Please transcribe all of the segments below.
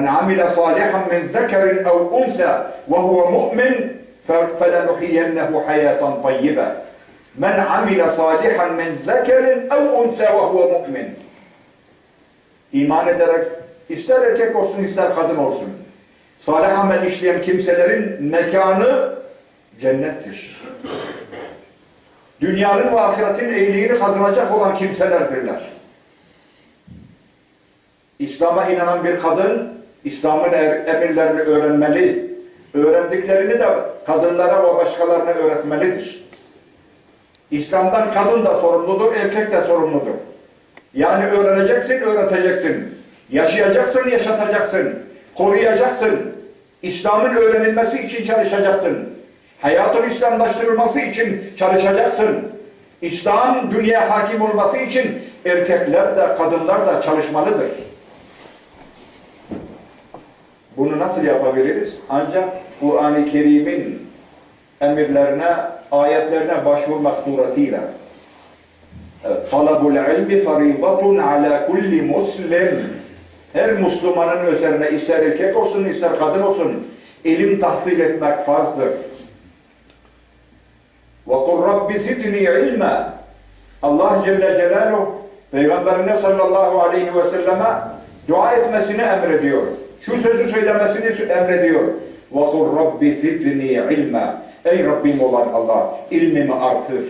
Men amile salihan min zekerin ev unsa ve huve mu'min فَلَنُحِيَنَّهُ حَيَاةً طَيِّبًا Men amile salihan min zekerin ev unsa ve huve mu'min İman ederek ister erkek olsun ister kadın olsun salih amel işleyen kimselerin mekanı cennettir. Dünyanın ve ahiretin iyiliğini kazanacak olan kimselerdirler. İslam'a inanan bir kadın, İslam'ın er- emirlerini öğrenmeli. Öğrendiklerini de kadınlara ve başkalarına öğretmelidir. İslam'dan kadın da sorumludur, erkek de sorumludur. Yani öğreneceksin, öğreteceksin. Yaşayacaksın, yaşatacaksın. Koruyacaksın. İslam'ın öğrenilmesi için çalışacaksın. Hayatın İslamlaştırılması için çalışacaksın. İslam dünya hakim olması için erkekler de kadınlar da çalışmalıdır. Bunu nasıl yapabiliriz? Ancak Kur'an-ı Kerim'in emirlerine, ayetlerine başvurmak suretiyle. Talabul ilmi faridatun ala kulli muslim. Her Müslümanın üzerine ister erkek olsun ister kadın olsun ilim tahsil etmek farzdır. Ve kul rabbi zidni ilma. Allah Celle Celaluhu Peygamberine sallallahu aleyhi ve selleme dua etmesini emrediyor. Şu sözü söylemesini emrediyor. Kul rabbi zidni ilma. Ey Rabbim olan Allah ilmimi artır.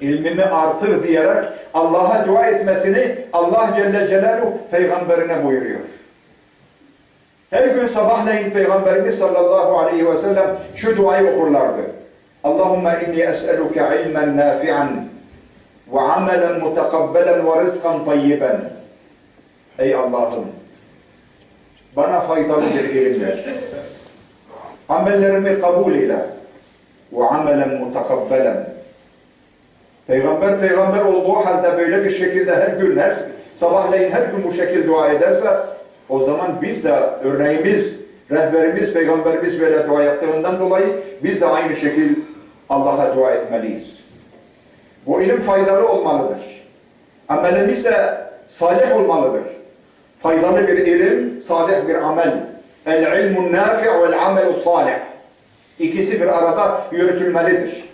İlmimi artır diyerek Allah'a dua etmesini Allah Celle Celaluhu peygamberine buyuruyor. Her gün sabahleyin Peygamberimiz sallallahu aleyhi ve sellem şu duayı okurlardı. Allahümme inni es'eluke ilmen nafi'an ve amelen mutekabbelen ve rızkan tayyiben. Ey Allah'ım bana faydalı bir ilim ver. Amellerimi kabul ile ve amelen mutekabbelen. Peygamber peygamber olduğu halde böyle bir şekilde her gün her sabahleyin her gün bu şekilde dua ederse o zaman biz de örneğimiz, rehberimiz, peygamberimiz böyle dua yaptığından dolayı biz de aynı şekil Allah'a dua etmeliyiz. Bu ilim faydalı olmalıdır. Amelimiz de salih olmalıdır. Faydalı bir ilim, salih bir amel. El ilmun nafi' vel amelu salih. İkisi bir arada yürütülmelidir.